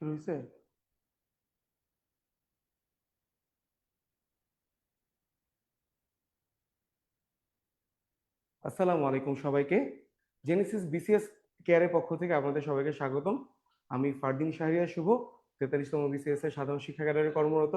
শুরু আসসালামু আলাইকুম সবাইকে। জেনেসিস বিসিএস কেয়ারের পক্ষ থেকে আপনাদের সবাইকে স্বাগতম। আমি ফারদিন শাহরিয়া শুভ, তেতাল্লিশতম বিসিএস এর সাধারণ শিক্ষা ক্যাডারে কর্মরত।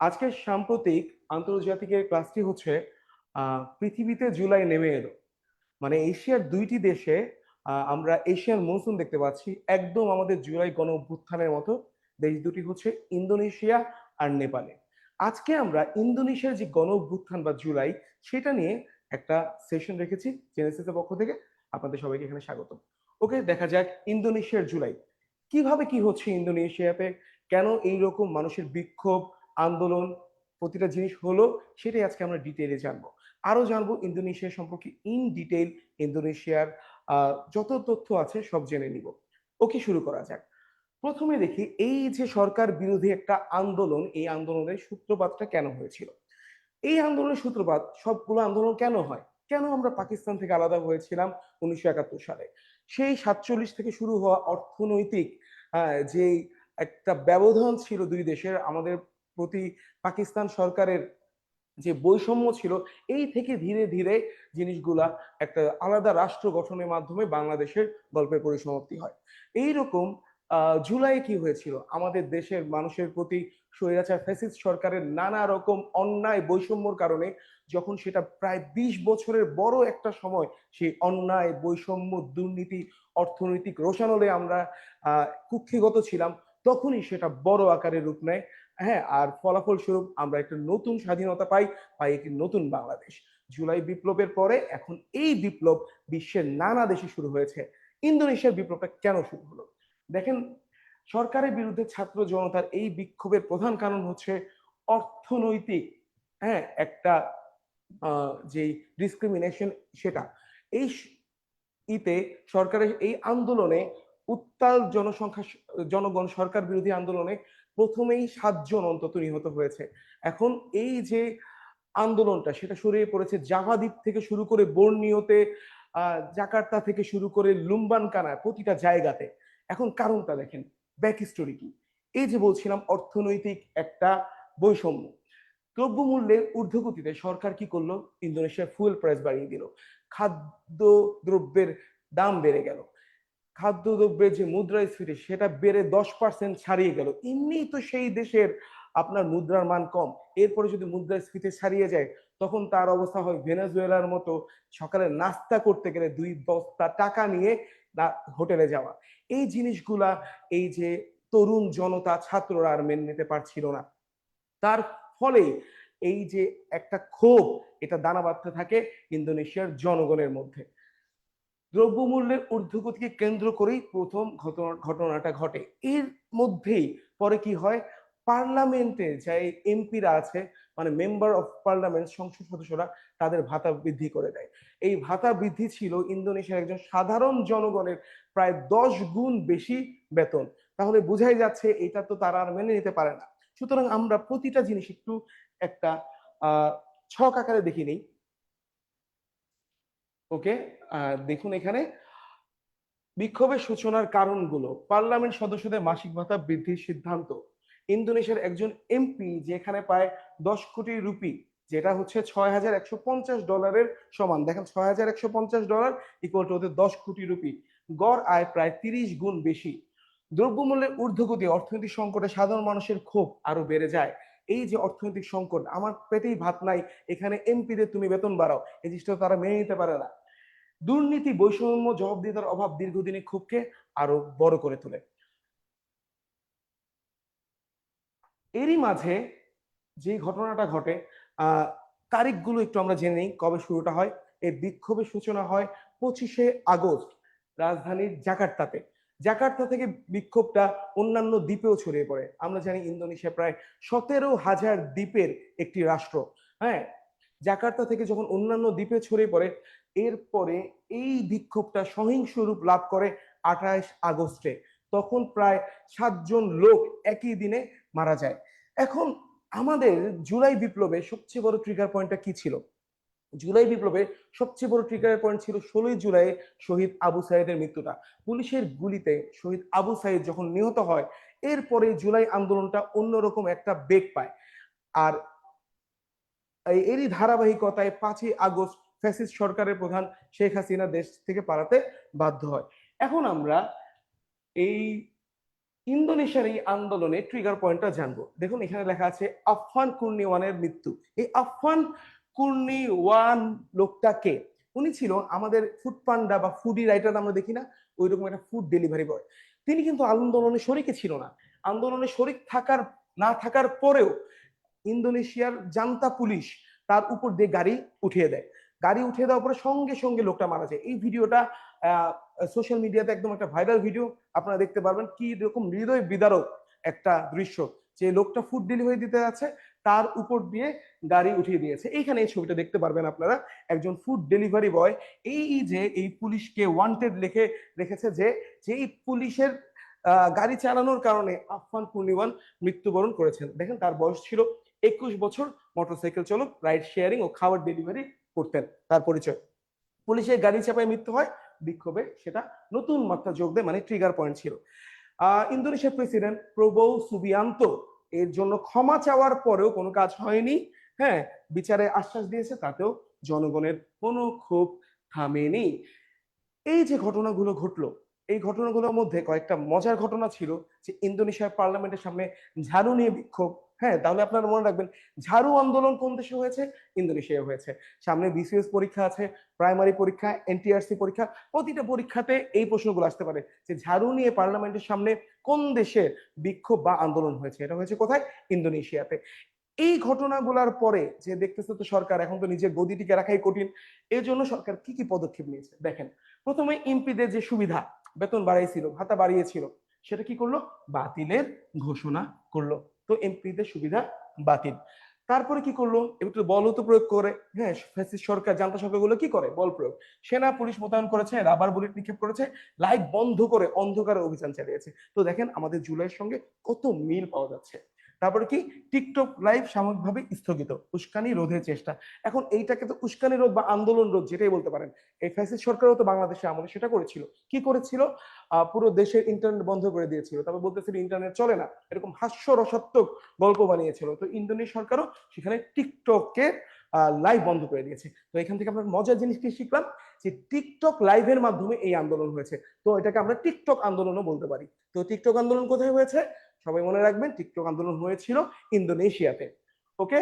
আজকের সাম্প্রতিক আন্তর্জাতিকের ক্লাসটি হচ্ছে পৃথিবীতে জুলাই নেমে এলো। মানে এশিয়ার দুইটি দেশে আমরা এশিয়ার মৌসুম দেখতে পাচ্ছি একদম আমাদের জুলাই গণ অভ্যুত্থানের মতো। দেশ দুটি হচ্ছে ইন্দোনেশিয়া আর নেপালে। আজকে আমরা ইন্দোনেশিয়ার যে গণ অভ্যুত্থান বা জুলাই, সেটা নিয়ে একটা সেশন রেখেছি জেনেসিসের পক্ষ থেকে। আপনাদের সবাইকে এখানে স্বাগত ওকে, দেখা যাক ইন্দোনেশিয়ার জুলাই। কীভাবে কি হচ্ছে ইন্দোনেশিয়াতে? কেন এই রকম মানুষের বিক্ষোভ, আন্দোলন, প্রতিটা জিনিস হলো, সেটাই আজকে আমরা ডিটেইলে জানব। আরও জানব ইন্দোনেশিয়া সম্পর্কে ইন ডিটেইল ইন্দোনেশিয়ার যত তথ্য আছে সব জেনে নিব। ওকে, শুরু করা যাক। প্রথমে দেখি, এই যে সরকার বিরোধী একটা আন্দোলন, এই আন্দোলনের সূত্রপাতটা কেন হয়েছিল? এই আন্দোলনের সূত্রপাত, সবগুলো আন্দোলন কেন হয়? কেন আমরা পাকিস্তান থেকে আলাদা হয়েছিলাম উনিশশো একাত্তর সালে? সেই সাতচল্লিশ থেকে শুরু হওয়া অর্থনৈতিক যে একটা ব্যবধান ছিল দুই দেশের, আমাদের প্রতি পাকিস্তান সরকারের যে বৈষম্য ছিল, এই থেকে ধীরে ধীরে জিনিসগুলা একটা আলাদা রাষ্ট্র গঠনের মাধ্যমে বাংলাদেশের গল্পের পরিসমাপ্তি হয়। এই রকম জুলাই কি হয়েছিল? আমাদের দেশের মানুষের প্রতি স্বৈরাচার, ফ্যাসিস্ট সরকারের নানা রকম অন্যায় বৈষম্যর কারণে যখন সেটা প্রায় বিশ বছরের বড় একটা সময়, সেই অন্যায়, বৈষম্য, দুর্নীতি, অর্থনৈতিক রোশানলে আমরা কুক্ষিগত ছিলাম, তখনই সেটা বড় আকারে রূপ নেয়। হ্যাঁ আর ফলাফল স্বরূপ আমরা একটা নতুন স্বাধীনতা পাই পাই একটি নতুন বাংলাদেশ। জুলাই বিপ্লবের পরে এখন এই বিপ্লব বিশ্বের নানা দেশে শুরু হয়েছে। ইন্দোনেশিয়ার বিপ্লবটা কেন শুরু হলো? দেখেন, সরকারের বিরুদ্ধে ছাত্র জনতার এই বিক্ষোভের প্রধান কারণ হচ্ছে অর্থনৈতিক হ্যাঁ একটা যেই ডিসক্রিমিনেশন সেটা। এই ইতে সরকারের এই আন্দোলনে উত্তাল জনসংখ্যা জনগণ সরকার বিরোধী আন্দোলনে প্রথমেই সাতজন অন্তত নিহত হয়েছে। এখন এই যে আন্দোলনটা, সেটা সরিয়ে পড়েছে জাভা দ্বীপ থেকে শুরু করে বর্নিওতে জাকার্তা থেকে শুরু করে লুম্বানকানায়, প্রতিটা জায়গাতে। এখন কারণটা দেখেন, ব্যাক স্টোরি কি? এই যে বলছিলাম, অর্থনৈতিক একটা বৈষম্য। দ্রব্যমূল্যের ঊর্ধ্বগতিতে সরকার কি করল? ইন্দোনেশিয়ার ফুয়েল প্রাইস বাড়িয়ে দিল। খাদ্য দ্রব্যের দাম বেড়ে গেল। খাদ্যদ্রব্যের যে মুদ্রাস্ফীতি সেটা বেড়ে দশ পার্সেন্ট ছাড়িয়ে গেল। এমনিই তো সেই দেশের আপনার মুদ্রার মান কম। এরপরে যদি মুদ্রাস্ফীতি ছাড়িয়ে যায়, তখন তার অবস্থা হয় ভেনেজুয়েলার মতো। সকালে নাস্তা করতে গেলে দুই বস্তা টাকা নিয়ে হোটেলে যাওয়া। এই জিনিসগুলা এই যে তরুণ জনতা, ছাত্ররা আর মেনে নিতে পারছিল না। তার ফলে এই যে একটা ক্ষোভ, এটা দানা বাঁধতে থাকে ইন্দোনেশিয়ার জনগণের মধ্যে। দ্রব্যমূল্যের ঊর্ধ্বগতিকে কেন্দ্র করেই প্রথম ঘটনা ঘটনাটা ঘটে। এর মধ্যেই পরে কি হয়? পার্লামেন্টে যে এমপিরা আছে মানে মেম্বার অফ পার্লামেন্ট, সংসদ সদস্যরা, তাদের ভাতা বৃদ্ধি করে দেয়। এই ভাতা বৃদ্ধি ছিল ইন্দোনেশিয়ার একজন সাধারণ জনগণের প্রায় দশ গুণ বেশি বেতন। তাহলে বোঝাই যাচ্ছে, এটা তো তারা আর মেনে নিতে পারে না। সুতরাং আমরা প্রতিটা জিনিস একটু একটা ছক আকারে দেখি নেই। ওকে? দেখুন এখানে। বিক্ষোভের সূচনার কারণগুলো। পার্লামেন্ট সদস্যদের মাসিক ভাতা বৃদ্ধির সিদ্ধান্ত। ইন্দোনেশিয়ার একজন এমপি যেখানে পায় দশ কোটি রুপি, যেটা হচ্ছে ছয় হাজার একশো পঞ্চাশ ডলারের সমান। দেখেন, ছয় হাজার একশো পঞ্চাশ ডলার ইকুয়াল টু ওদের দশ কোটি রুপি। গড় আয় প্রায় তিরিশ গুণ বেশি। দ্রব্যমূল্যের ঊর্ধ্বগতি, অর্থনৈতিক সংকটে সাধারণ মানুষের ক্ষোভ আরও বেড়ে যায়। এই যে অর্থনৈতিক সংকট, আমার পেটেই ভাত নাই। এখানে এমপিদের তুমি বেতন বাড়াও। এই জিনিসটা তারা মেনে নিতে পারে না। দুর্নীতি, বৈষম্য, জবাবদিহিতার অভাব দীর্ঘদিনের ক্ষোভকে আরও বড় করে তোলে। এরই মাঝে যে ঘটনাটা ঘটে তারিখগুলো একটু আমরা জেনে নিই, কবে শুরুটা হয় এই বিক্ষোভের সূচনা হয় পঁচিশে আগস্ট, রাজধানীর জাকার্তাতে। জাকার্তা থেকে বিক্ষোভটা অন্যান্য দ্বীপেও ছড়িয়ে পড়ে। আমরা জানি ইন্দোনেশিয়া প্রায় সতেরো হাজার দ্বীপের একটি রাষ্ট্র হ্যাঁ? জাকার্তা থেকে যখন অন্যান্য দ্বীপে ছড়িয়ে পড়ে এরপরে এই বিক্ষোভটা সহিংস রূপ লাভ করে আঠাশ আগস্টে। তখন প্রায় সাতজন লোক একই দিনে মারা যায়। এখন আমাদের জুলাই বিপ্লবে সবচেয়ে বড় ট্রিগার পয়েন্টটা কি ছিল? জুলাই বিপ্লবে সবচেয়ে বড় ট্রিগার পয়েন্ট ছিল ষোলোই জুলাই শহীদ আবু সাইদের মৃত্যুটা। পুলিশের গুলিতে শহীদ আবু সাইদ যখন নিহত হয়, এরপরে জুলাই আন্দোলনটা অন্যরকম একটা বেগ পায়। আর এরই ধারাবাহিকতায় পাঁচই আগস্ট ফ্যাসিস্ট সরকারের প্রধান শেখ হাসিনা দেশ থেকে পালাতে বাধ্য হয়। এখন আমরা এই ইন্দোনেশিয়ার এই আন্দোলনে ট্রিগার পয়েন্টটা জানব। দেখুন, এখানে লেখা আছে, আফফান কুর্নিওয়ানের মৃত্যু। এই আফফান কুর্নিওয়ান লোকটাকে উনি ছিল আমাদের ফুড পান্ডা বা ফুডি রাইটার আমরা দেখি না? ওই রকম একটা ফুড ডেলিভারি বয় তিনি কিন্তু আন্দোলনে শরিকে ছিল না। আন্দোলনে শরিক থাকার, না থাকার পরেও ইন্দোনেশিয়ার জান্তা পুলিশ তার উপর দিয়ে গাড়ি উঠিয়ে দেয়। গাড়ি উঠিয়ে দেওয়ার পরে সঙ্গে সঙ্গে লোকটা মারা যায়। এই ভিডিওটা সোশ্যাল মিডিয়াতে একদম একটা ভাইরাল ভিডিও আপনারা দেখতে পারবেন কি রকম হৃদয় বিদারক একটা দৃশ্য। যে লোকটা ফুড ডেলিভারি দিতে যাচ্ছে, তার উপর দিয়ে গাড়ি উঠিয়ে দিয়েছে। এইখানে এই ছবিটা দেখতে পারবেন আপনারা, একজন ফুড ডেলিভারি বয় এই যে, এই পুলিশকে ওয়ান্টেড লিখে রেখেছে যে, যেই পুলিশের গাড়ি চালানোর কারণে আফফান পূর্ণিমান মৃত্যুবরণ করেছেন। দেখেন তার বয়স ছিল একুশ বছর মোটরসাইকেল চালক রাইড শেয়ারিং ও খাবার ডেলিভারি করতেন তার পরিচয়। পুলিশের গাড়ি চাপায় মৃত্যু হয়, বিক্ষোভে সেটা নতুন মাত্রা যোগ দেয় মানে ট্রিগার পয়েন্ট ছিল। ইন্দোনেশিয়ার প্রেসিডেন্ট প্রবো সুবিয়ান্ত এর জন্য ক্ষমা চাওয়ার পরেও কোনো কাজ হয়নি। হ্যাঁ বিচারে আশ্বাস দিয়েছে, তাতেও জনগণের কোনো ক্ষোভ থামেনি। এই যে ঘটনাগুলো ঘটলো, এই ঘটনাগুলোর মধ্যে কয়েকটা মজার ঘটনা ছিল যে ইন্দোনেশিয়ার পার্লামেন্টের সামনে ঝাড়ু নিয়ে বিক্ষোভ হ্যাঁ তাহলে আপনারা মনে রাখবেন ঝাড়ু আন্দোলন কোন দেশে হয়েছে? ইন্দোনেশিয়া হয়েছে। সামনে বিসিএস পরীক্ষা আছে প্রাইমারি পরীক্ষা এনটিআরসি পরীক্ষা, প্রতিটা পরীক্ষাতে এই প্রশ্নগুলো আসতে পারে যে ঝাড়ু নিয়ে পার্লামেন্টের সামনে কোন দেশে বিক্ষোভ বা আন্দোলন হয়েছে? এটা হয়েছে কোথায়? ইন্দোনেশিয়াতে। এই ঘটনাগুলোর পরে যে দেখতেছে তো সরকার, এখন তো নিজের গদিটিকে রাখাই কঠিন। এর জন্য সরকার কি কি পদক্ষেপ নিয়েছে? দেখেন, প্রথমে এমপিদের যে সুবিধা, বেতন বাড়িয়েছিল ভাতা বাড়িয়েছিল, সেটা কি করল? বাতিলের ঘোষণা করল। তো এমপিদের সুবিধা বাতিল। তারপরে কি করল? একটু বল তো প্রয়োগ করে। হ্যাঁ ফ্যাসিস্ট সরকার, জান্তা সরকারগুলো কি করে? বল প্রয়োগ। সেনা, পুলিশ মোতায়েন করেছে, রাবার বুলেট নিক্ষেপ করেছে, লাইট বন্ধ করে অন্ধকারে অভিযান চালিয়েছে। তো দেখেন আমাদের জুলাইয়ের সঙ্গে কত মিল পাওয়া যাচ্ছে। তারপরে কি? টিকটক লাইভ সাময়িকভাবে স্থগিত, উস্কানি রোধের চেষ্টা। এখন এইটাকে তো উস্কানি রোধ বা আন্দোলন রোধ যেটাই বলতে পারেন এই ফ্যাসিস্ট সরকারও তো বাংলাদেশে আমলে সেটা করেছিল। কি করেছিল? পুরো দেশের ইন্টারনেট বন্ধ করে দিয়েছিল। তারপর বলতেছিল ইন্টারনেট চলে না, এরকম হাস্যরসাত্মক গল্প বানিয়েছিল। তো ইন্দোনেশিয়া সরকারও সেখানে টিকটককে লাইভ বন্ধ করে দিয়েছে। তো এখান থেকে আমরা মজার জিনিস কি শিখলাম? যে টিকটক লাইভের মাধ্যমে এই আন্দোলন হয়েছে। তো এটাকে আমরা টিকটক আন্দোলনও বলতে পারি। তো টিকটক আন্দোলন কোথায় হয়েছে? সবাই মনে রাখবেন, টিকটক আন্দোলন হয়েছিল ইন্দোনেশিয়াতে, ওকে?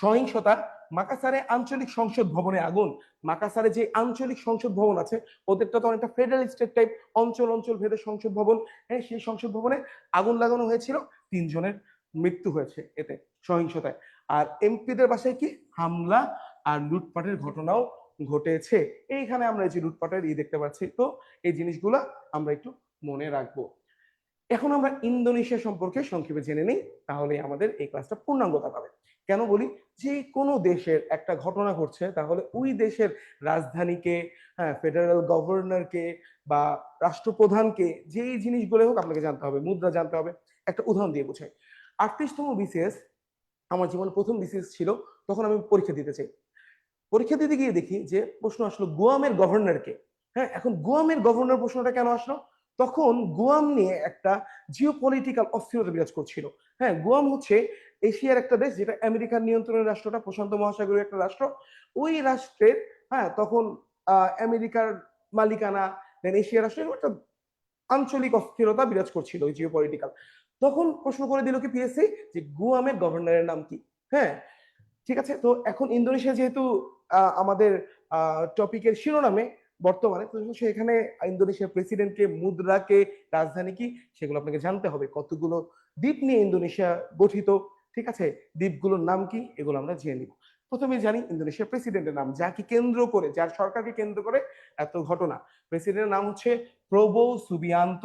সহিংসতা মাকাসারে আঞ্চলিক সংসদ ভবনে আগুন, মাকাসারে যে আঞ্চলিক সংসদ ভবন আছে ওদেরটা তো অনেকটা ফেডারেল স্টেট টাইপ অঞ্চল অঞ্চল ভেদে সংসদ ভবন হ্যাঁ সেই সংসদ ভবনে আগুন লাগানো হয়েছিল, তিনজনের মৃত্যু হয়েছে এতে সহিংসতায়। আর এমপিদের বাসায় কি? হামলা আর লুটপাটের ঘটনাও ঘটেছে। এইখানে আমরা এই যে লুটপাটের ই দেখতে পাচ্ছি, তো এই জিনিসগুলো আমরা একটু মনে রাখব। এখন আমরা ইন্দোনেশিয়া সম্পর্কে সংক্ষেপে জেনে নিই, তাহলে আমাদের এই ক্লাসটা পূর্ণাঙ্গতা পাবে। কেন বলি? যে কোনো দেশের একটা ঘটনা ঘটছে, তাহলে ওই দেশের রাজধানীকে হ্যাঁ ফেডারেল গভর্নরকে বা রাষ্ট্রপ্রধানকে, যেই জিনিসগুলো হোক আপনাকে জানতে হবে, মুদ্রা জানতে হবে। একটা উদাহরণ দিয়ে বোঝাই। আটত্রিশতম বিসিএস আমার জীবনে প্রথম বিসিএস ছিল, তখন আমি পরীক্ষা দিতে চাই। পরীক্ষা দিতে গিয়ে দেখি যে প্রশ্ন আসলো, গোয়ামের গভর্নরকে হ্যাঁ এখন গোয়ামের গভর্নর প্রশ্নটা কেন আসলো? তখন গুয়াম নিয়ে একটা জিও পলিটিক্যাল অস্থিরতা বিরাজ করছিল। হ্যাঁ গুয়াম হচ্ছে এশিয়ার একটা দেশ যেটা আমেরিকার নিয়ন্ত্রণের রাষ্ট্রটা, প্রশান্ত মহাসাগরীয় একটা রাষ্ট্র। ওই রাষ্ট্রের হ্যাঁ তখন আমেরিকার মালিকানা দেন এশিয়া রাষ্ট্র এরকম একটা আঞ্চলিক অস্থিরতা বিরাজ করছিল ওই জিও পলিটিক্যাল তখন প্রশ্ন করে দিল কি পিএসসি যে গুয়ামের গভর্নরের নাম কি? হ্যাঁ ঠিক আছে? তো এখন ইন্দোনেশিয়া যেহেতু আমাদের টপিকের শিরোনামে বর্তমানে সেখানে ইন্দোনেশিয়ার প্রেসিডেন্টকে, মুদ্রাকে, রাজধানী কি, সেগুলো আপনাকে জানতে হবে। কতগুলো দ্বীপ নিয়ে ইন্দোনেশিয়া গঠিত, ঠিক আছে? দ্বীপগুলোর নাম কি, এগুলো আমরা জেনে নিব। প্রথমে জানি ইন্দোনেশিয়ার প্রেসিডেন্টের নাম যাকে কেন্দ্র করে, যার সরকারকে কেন্দ্র করে এত ঘটনা। প্রেসিডেন্টের নাম হচ্ছে প্রবো সুবিয়ান্ত।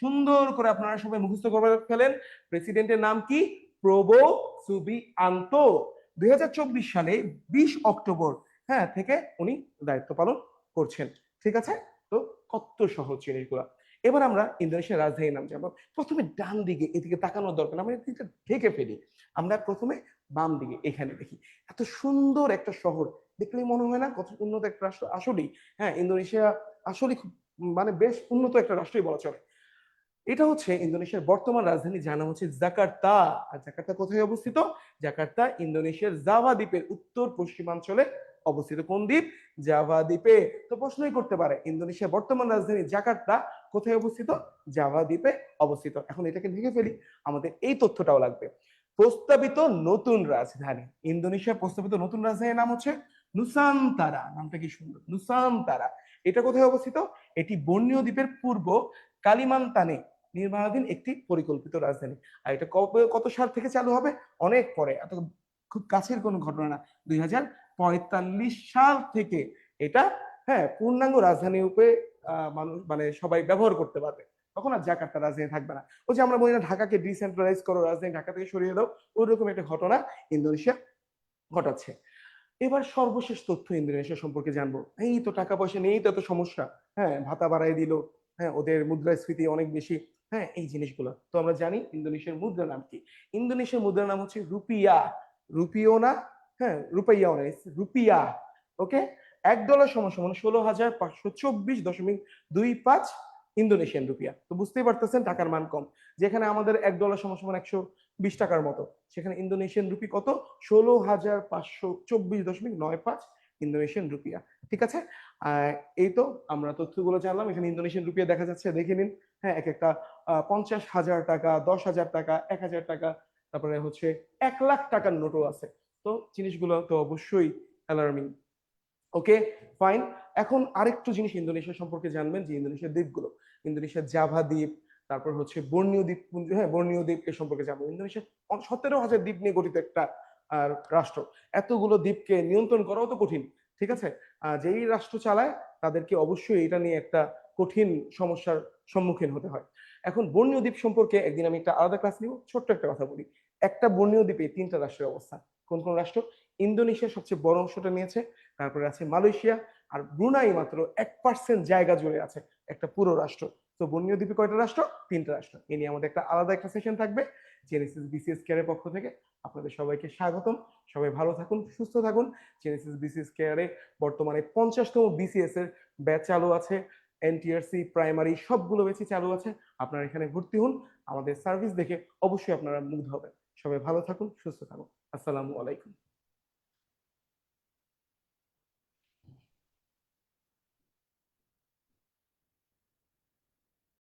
সুন্দর করে আপনারা সবাই মুখস্থ করে ফেলেন। প্রেসিডেন্টের নাম কি? প্রবো সুবিয়ান্ত। দু হাজার চব্বিশ সালে বিশ অক্টোবর হ্যাঁ থেকে উনি দায়িত্ব পালন করছেন। ঠিক আছে? তো কত সহজ জিনিসগুলা। এবার আমরা ইন্দোনেশিয়ার রাজধানীর নাম জানব। প্রথমে ডান দিকে, এদিকে তাকানোর দরকার আমরা এদিকে ঢেকে ফেলি। আমরা প্রথমে বাম দিকে, এখানে দেখি। এত সুন্দর একটা শহর। দেখলেই মনে হয় না কত উন্নত একটা রাষ্ট্র? আসলেই। হ্যাঁ ইন্দোনেশিয়া আসলে খুব মানে বেশ উন্নত একটা রাষ্ট্রই বলা চলে। এটা হচ্ছে ইন্দোনেশিয়ার বর্তমান রাজধানী। যার নাম হচ্ছে জাকার্তা। আর জাকার্তা কোথায় অবস্থিত? জাকার্তা ইন্দোনেশিয়ার জাভা দ্বীপের উত্তর পশ্চিমাঞ্চলে অবস্থিত কোন দ্বীপ? জাভা দ্বীপে। তো প্রশ্নই করতে পারে, ইন্দোনেশিয়ার বর্তমান রাজধানী জাকার্তা কোথায় অবস্থিত? জাভা দ্বীপে অবস্থিত। এখন এটাকে ভেঙে ফেলি, আমাদের এই তথ্যটাও লাগবে। প্রস্তাবিত নতুন রাজধানী। ইন্দোনেশিয়ার প্রস্তাবিত নতুন রাজধানীর নাম হচ্ছে নুসান্তারা। নামটা কি সুন্দর? নুসান্তারা। এটা কোথায় অবস্থিত? এটি বর্ণীয় দ্বীপের পূর্ব কালিমান্তানে নির্মাণাধীন একটি পরিকল্পিত রাজধানী। আর এটা কত সাল থেকে চালু হবে? অনেক পরে। এত খুব কাছের কোনো ঘটনা না। দুই হাজার পঁয়তাল্লিশ সাল থেকে এটা হ্যাঁ পূর্ণাঙ্গ রাজধানী রূপে মানুষ মানে সবাই ব্যবহার করতে পারবে। তখন আর জাকার্তা রাজধানী থাকবে না। ওই যে আমরা বলি না, ঢাকাকে ডিসেন্ট্রালাইজ করো, রাজধানী ঢাকা থেকে সরিয়ে দাও, ওইরকম একটা ঘটনা ইন্দোনেশিয়া ঘটাচ্ছে। এবার সর্বশেষ তথ্য ইন্দোনেশিয়া সম্পর্কে জানব। এই তো টাকা পয়সা নেই, তো এত সমস্যা। হ্যাঁ ভাতা বাড়াই দিল হ্যাঁ ওদের মুদ্রাস্ফীতি অনেক বেশি। হ্যাঁ এই জিনিসগুলো। তো আমরা জানি ইন্দোনেশিয়ার মুদ্রা নাম কি? ইন্দোনেশিয়ার মুদ্রার নাম হচ্ছে রুপিয়া। রুপিও না হ্যাঁ রুপাইয়াও না রুপিয়া, ওকে? এক ডলার সমান সমান ষোলো হাজার পাঁচশো চব্বিশ দশমিক দুই পাঁচ ইন্দোনেশিয়ান রুপিয়া। তো বুঝতেই পারতেছেন, টাকার মান কম। যেখানে আমাদের এক ডলার সমান সমান একশো বিশ টাকার মতো, সেখানে ইন্দোনেশিয়ান রুপি কত? ষোলো হাজার পাঁচশো চব্বিশ দশমিক নয় পাঁচ ইন্দোনেশিয়ান রুপিয়া। ঠিক আছে? এই তো আমরা তথ্যগুলো জানলাম, এখানে ইন্দোনেশিয়ান রুপিয়া দেখা যাচ্ছে, দেখে নিন। হ্যাঁ এক একটা পঞ্চাশ হাজার টাকা, দশ হাজার টাকা, এক হাজার টাকা, তারপরে হচ্ছে এক লাখ টাকার নোটও আছে। তো জিনিসগুলো তো অবশ্যই অ্যালার্মিং ওকে ফাইন এখন আরেকটু জিনিস ইন্দোনেশিয়া সম্পর্কে জানবেন যে ইন্দোনেশিয়ার দ্বীপগুলো। ইন্দোনেশিয়ার জাভা দ্বীপ তারপর হচ্ছে বর্ণীয় দ্বীপ হ্যাঁ বর্ণীয় দ্বীপ এ সম্পর্কে জানব। ইন্দোনেশিয়া সতেরো হাজার দ্বীপ নিয়ে গঠিত একটা আহ, রাষ্ট্র। এতগুলো দ্বীপকে নিয়ন্ত্রণ করাও তো কঠিন ঠিক আছে? যেই রাষ্ট্র চালায় তাদেরকে অবশ্যই এটা নিয়ে একটা কঠিন সমস্যার সম্মুখীন হতে হয়। এখন বর্ণীয় দ্বীপ সম্পর্কে একদিন আমি একটা আলাদা ক্লাস নিব ছোট্ট একটা কথা বলি। একটা বর্ণীয় দ্বীপে তিনটা রাষ্ট্রের অবস্থান। কোন কোন রাষ্ট্র? ইন্দোনেশিয়া সবচেয়ে বড় অংশটা নিয়েছে, তারপরে আছে মালয়েশিয়া, আর ব্রুনাই মাত্র এক পার্সেন্ট জায়গা জুড়ে আছে একটা পুরো রাষ্ট্র। তো বর্ণীয় দ্বীপে কয়টা রাষ্ট্র? তিনটা রাষ্ট্র। এ নিয়ে আমাদের একটা আলাদা একটা সেশন থাকবে। জেনেসিস বিসিএস কেয়ারের পক্ষ থেকে আপনাদের সবাইকে স্বাগতম। সবাই ভালো থাকুন, সুস্থ থাকুন। জেনেসিস বিসিএস কেয়ারে বর্তমানে পঞ্চাশতম বিসিএস এর ব্যাচ চালু আছে। এনটিআরসি প্রাইমারি সবগুলো বেশি চালু আছে। আপনারা এখানে ভর্তি হন। আমাদের সার্ভিস দেখে অবশ্যই আপনারা মুগ্ধ হবেন। সবাই ভালো থাকুন, সুস্থ থাকুন। আসসালামু আলাইকুম।